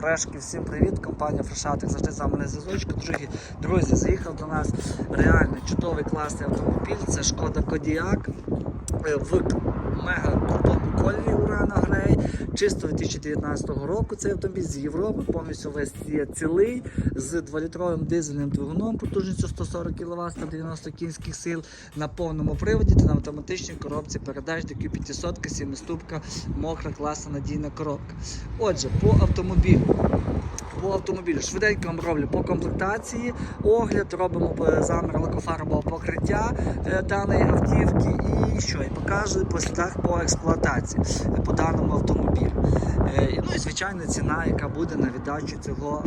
Фрешки, всім привіт! Компанія Фрешатик завжди за мене зв'язочку. Друзі, друзі, заїхав до нас реально чудовий класний автомобіль. Це Шкода Кодіак е, в мега крутому кольорі Урана Грей. Чисто 2019 року цей автомобіль з Європи, повністю весь є цілий, з 2-літровим дизельним двигуном потужністю 140 кВт, 190 кінських сил на повному приводі та на автоматичній коробці передач DQ 500 7-ступка, мокра, класна надійна коробка. Отже, по автомобілю. По автомобілю. Швиденько вам роблю по комплектації, огляд, робимо замір лакофарбового покриття е, даної автівки. І що, і покажу по слідах по експлуатації е, по даному автомобілю. Е, Ну і звичайно ціна, яка буде на віддачу цього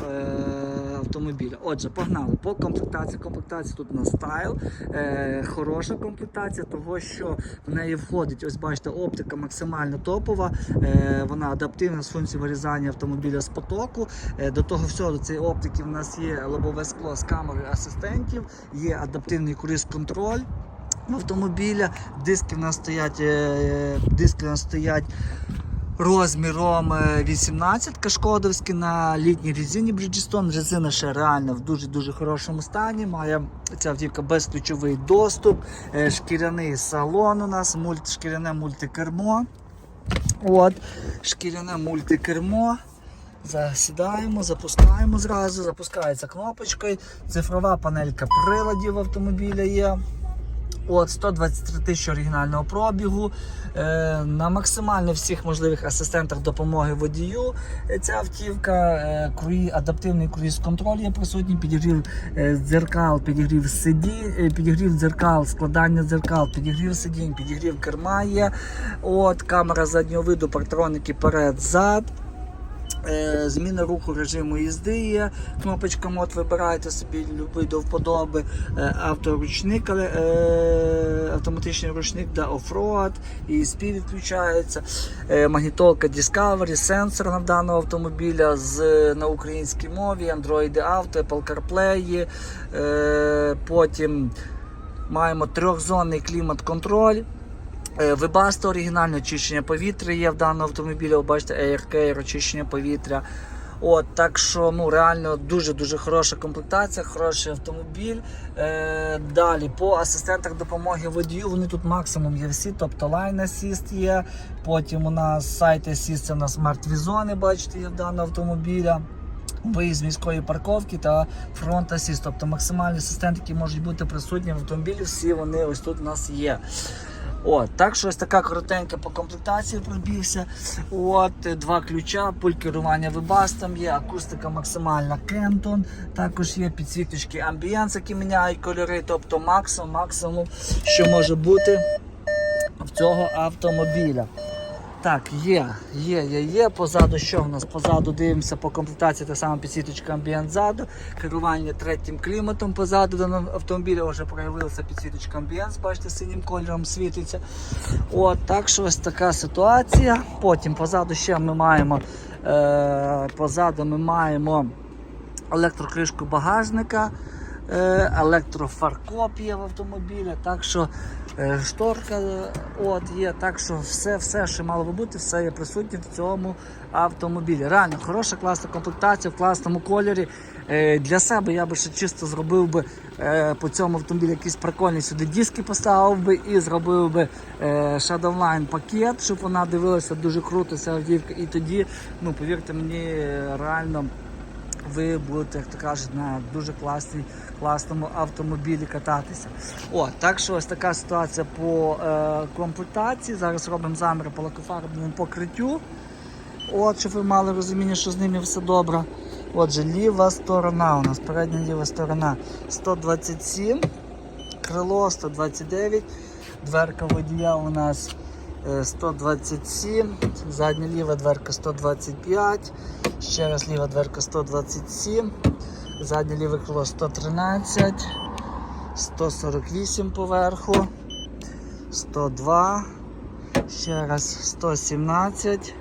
автомобіля. Отже, погнали по комплектації. Комплектація тут на стайл, е, хороша комплектація, того що в неї входить, ось бачите, оптика максимально топова, е, вона адаптивна з функцією вирізання автомобіля з потоку. Е, До того всього, до цієї оптики в нас є лобове скло з камери асистентів, є адаптивний круїз-контроль автомобіля. Диски в нас стоять, е, диски в нас стоять розміром е, 18 шкодовські на літній резині Bridgestone. Резина ще реально в дуже-дуже хорошому стані. Має ця автівка безключовий доступ, е, шкіряний салон у нас, мульт, шкіряне мультикермо. От, шкіряне мультикермо. Засідаємо, запускаємо зразу, запускається кнопочкою. Цифрова панелька приладів автомобіля є. От 123 тисячі оригінального пробігу. Е, на максимально всіх можливих асистентах допомоги водію. Е, ця автівка, е, круї, адаптивний круїз-контроль є присутній, підігрів е, дзеркал, підігрів сидінь, е, підігрів дзеркал, складання дзеркал, підігрів сидінь, підігрів керма є. От, камера заднього виду, партроники перед-зад. Е, Зміна руху режиму їзди є. Кнопочка мод вибираєте собі любий до вподоби. Е, Авторучник, але, е, автоматичний ручник да оффроад, ESP відключається. Магнітолка Discovery, сенсор на даного автомобіля з, на українській мові, Android Auto, Apple CarPlay. Потім маємо трьохзонний клімат-контроль. Е, оригінальне очищення повітря є в даному автомобілі. Ви бачите, Care, очищення повітря. От, так що ну, реально дуже-дуже хороша комплектація, хороший автомобіль. Е, далі по асистентах допомоги водію. Вони тут максимум є всі, тобто Line Assist є. Потім у нас Site Assist, це у нас мертві зони, бачите, є в даного автомобіля. Виїзд з міської парковки та фронт асіст, тобто максимальні асистенти, які можуть бути присутні в автомобілі, всі вони ось тут у нас є. От, так що ось така коротенька по комплектації пробігся. От, два ключа, пульт керування вибастом є, акустика максимальна Кентон. Також є підсвіточки амбієнс, які міняють кольори, тобто максимум, максимум, що може бути в цього автомобіля. Так, є, є, є, є. Позаду що в нас? Позаду дивимося по комплектації та сама підсвіточка амбієнт ззаду, керування третім кліматом позаду даного автомобіля вже проявилася підсвіточка амбієнт, бачите, синім кольором світиться. От, так що ось така ситуація. Потім позаду ще ми маємо, е, позаду ми маємо електрокришку багажника. Е, Електрофаркоп в автомобілі, так що е, шторка е, от є, так що все, все, що мало би бути, все є присутнє в цьому автомобілі. Реально хороша, класна комплектація в класному кольорі. Для себе я би ще чисто зробив би по цьому автомобілі якийсь прикольний сюди диски поставив би і зробив би Shadowline пакет, щоб вона дивилася дуже круто ця автівка. І тоді, ну повірте мені, реально ви будете, як то кажуть, на дуже класній, класному автомобілі кататися. О, так що ось така ситуація по е, комплектації. Зараз робимо заміри по лакофарбовому покриттю. От, щоб ви мали розуміння, що з ними все добре. Отже, ліва сторона у нас, передня ліва сторона 127, крило 129, дверка водія у нас 127, задня ліва дверка 125, ще раз ліва дверка 127, заднє ліве крило 113, 148 поверху, 102, ще раз 117.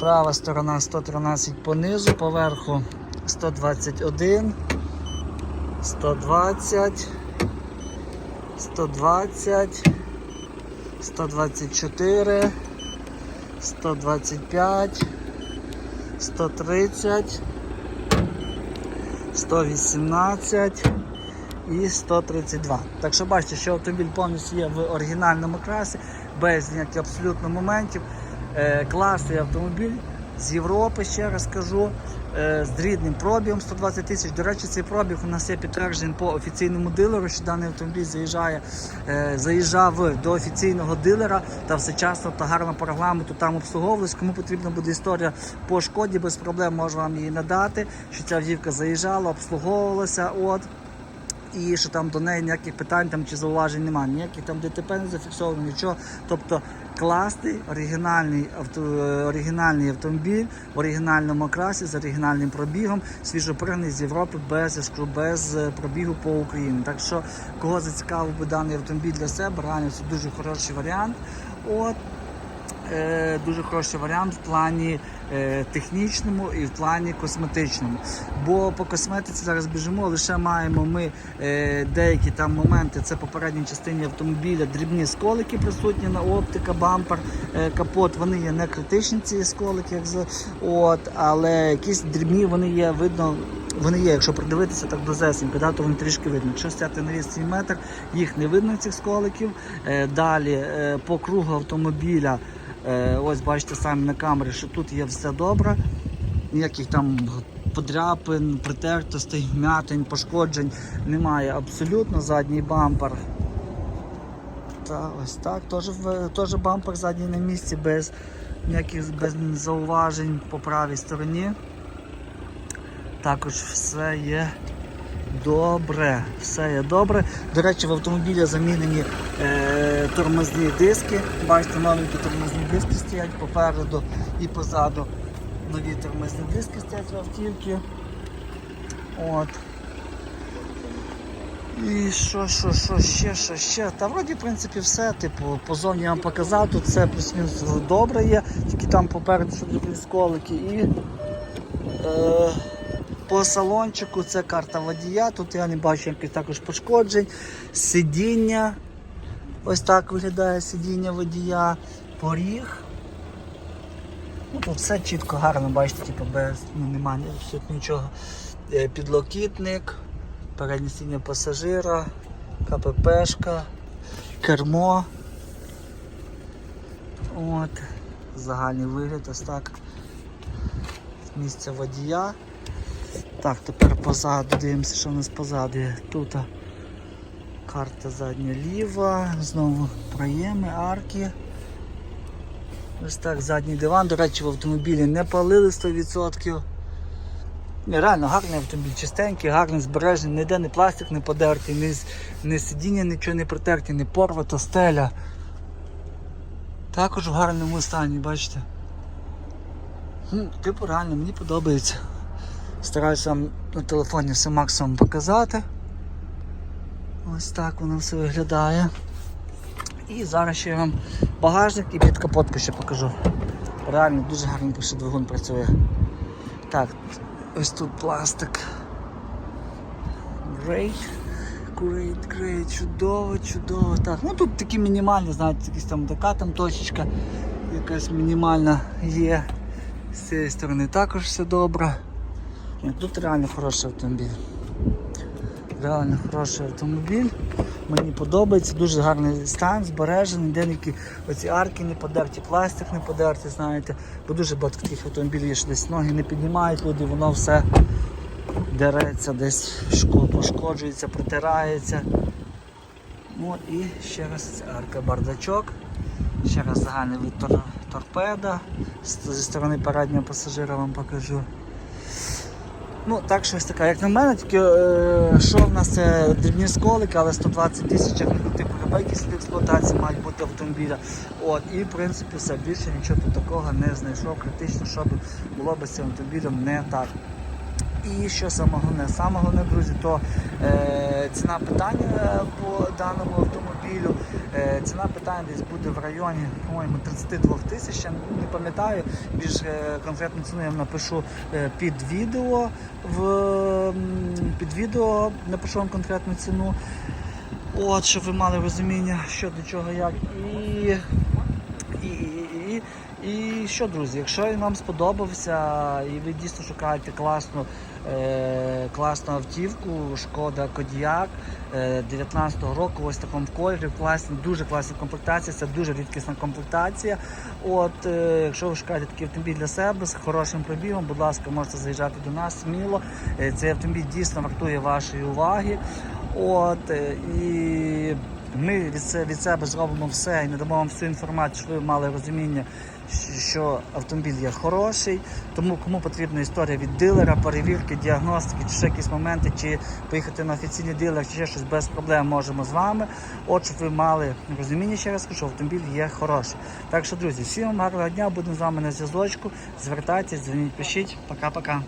Права сторона 113 понизу, поверху 121, 120, 120, 124, 125, 130, 118 і 132. Так що бачите, що автомобіль повністю є в оригінальному класі, без ніяких абсолютно моментів. Е, класний автомобіль з Європи, ще раз кажу, з рідним пробігом 120 тисяч. До речі, цей пробіг у нас є підтверджений по офіційному дилеру, що даний автомобіль заїжджає, е, заїжджав до офіційного дилера та всечасно та гарно по регламенту там обслуговувалось. Кому потрібна буде історія по шкоді, без проблем можу вам її надати. Що ця автівка заїжджала, обслуговувалася. От. І що там до неї ніяких питань там чи зауважень немає, ніяких там ДТП не зафіксовано, нічого. Тобто класний оригінальний авто, оригінальний автомобіль в оригінальному класі з оригінальним пробігом, свіжопригнаний з Європи без зв'язку, без е, пробігу по Україні. Так що кого зацікавив би даний автомобіль для себе, реально це дуже хороший варіант. От е, дуже хороший варіант в плані е, технічному і в плані косметичному. Бо по косметиці зараз біжимо, лише маємо ми е, деякі там моменти. Це по передній частині автомобіля, дрібні сколики присутні на оптика, бампер, е, капот. Вони є не критичні ці сколики, як за от, але якісь дрібні вони є, видно. Вони є, якщо придивитися так до зесенька, да, то вони трішки видно. Якщо стяти на відстані метр, їх не видно цих сколиків. Е, далі е, по кругу автомобіля, ось бачите самі на камері, що тут є все добре. Ніяких там подряпин, притертостей, м'ятень, пошкоджень немає абсолютно. Задній бампер. Та ось так, теж, теж бампер задній на місці, без ніяких без зауважень по правій стороні. Також все є добре. Все є добре. До речі, в автомобілі замінені е, тормозні диски. Бачите, новенькі тормозні диски стоять попереду і позаду. Нові тормозні диски стоять в автівці. От. І що, що, що, ще, що, ще. Та вроді, в принципі, все. Типу, позовні я вам показав, тут все плюс-мінус добре є, тільки там попереду що сколики. І е, по салончику це карта водія. Тут я не бачу якихось також пошкоджень. Сидіння. Ось так виглядає сидіння водія. Поріг. Ну, тут все чітко, гарно, бачите, типу, без ну, немає абсолютно нічого. Е, Підлокітник, переднє сидіння пасажира, КППшка, кермо. От, загальний вигляд, ось так. Місце водія. Так, тепер позаду, дивимося, що у нас позаду. Тут карта задня ліва, знову проєми, арки. Ось так, задній диван, до речі, в автомобілі не палили 100%. Ні, Реально гарний автомобіль, чистенький, гарний, збережений, ніде не пластик не подертий, ні, ні сидіння нічого не притерті, не порвато, стеля. Також в гарному стані, бачите. Ну, типу реально мені подобається. Стараюся вам на телефоні все максимум показати. Ось так воно все виглядає. І зараз ще я вам багажник і під капотку ще покажу. Реально дуже гарненько ще двигун працює. Так, ось тут пластик. Great. Great, great, чудово, чудово. Так, ну тут такі мінімальні, знаєте, якісь там така там точечка, якась мінімальна є. З цієї сторони також все добре. Ні, Тут реально хороший автомобіль. Реально хороший автомобіль. Мені подобається, дуже гарний стан, збережений, де оці арки не подерті, пластик не подерті, знаєте. Бо дуже багато таких автомобілів є, що десь ноги не піднімають люди, воно все дереться, десь пошкоджується, протирається. Ну і ще раз арка бардачок. Ще раз загальний тор- торпеда. Зі сторони переднього пасажира вам покажу. Ну, так щось таке. Як на мене, тільки е, що в нас це дрібні сколики, але 120 тисяч, типу любий слід експлуатації мають бути автомобіля. От, і в принципі все, більше нічого тут такого не знайшов, критично, щоб було б з цим автомобілем не так. І що саме головне? Саме головне, друзі, то е, ціна питання е, по даному автомобілю. Е, ціна питання десь буде в районі, по-моєму, 32 тисяч. Я не пам'ятаю. Більш е, конкретну ціну я напишу е, під відео. В, під відео напишу вам конкретну ціну. От, щоб ви мали розуміння, що до чого як. І, і, що, друзі, якщо він вам сподобався і ви дійсно шукаєте класну, е, класну автівку, шкода Кодіак 19-го року, ось в такому кольорі, класні, дуже класна комплектація, це дуже рідкісна комплектація. От, е, якщо ви шукаєте такий автомобіль для себе з хорошим пробігом, будь ласка, можете заїжджати до нас сміло. Е, Цей автомобіль дійсно вартує вашої уваги. От, е, і ми від, від себе зробимо все і надамо вам всю інформацію, щоб ви мали розуміння, що автомобіль є хороший. Тому кому потрібна історія від дилера, перевірки, діагностики, чи ще якісь моменти, чи поїхати на офіційний дилер, чи ще щось без проблем можемо з вами. От щоб ви мали розуміння, ще раз що автомобіль є хороший. Так що, друзі, всім гарного дня, будемо з вами на зв'язочку. Звертайтесь, дзвоніть, пишіть. Пока-пока.